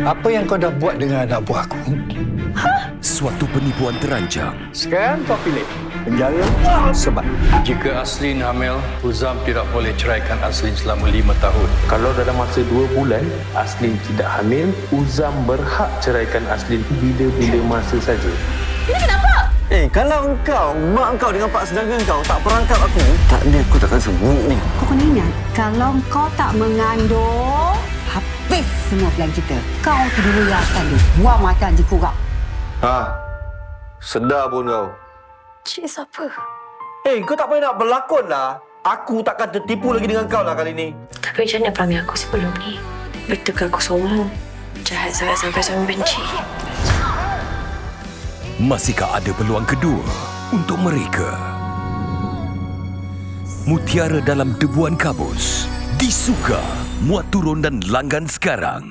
Apa yang kau dah buat dengan anak buahku? Suatu penipuan terancang Sekarang kau pilih penjara sebab Jika Aslin hamil, Uzam tidak boleh ceraikan Aslin selama lima tahun. Kalau dalam masa dua bulan Aslin tidak hamil, Uzam berhak ceraikan Aslin bila-bila masa saja. Eh, kalau engkau, mak engkau dengan pak sedangkan engkau tak perangkap aku, tak ni aku takkan sebut ni. Kau kena ingat, kalau kau tak mengandung, semua plan kita. Kau tu dulu yang akan dibuang makan di kurang. Ha, sedar pun kau. Cik siapa? Eh, kau tak payah nak berlakon lah. Aku takkan tertipu lagi dengan kau lah kali ni. Tapi macam mana perangai aku sebelum ni? Betul ke aku sombong? Jahat sangat sampai suami benci. Masihkah ada peluang kedua untuk mereka? Mutiara dalam Debuan Kabus. Disuka, muat turun dan langgan sekarang.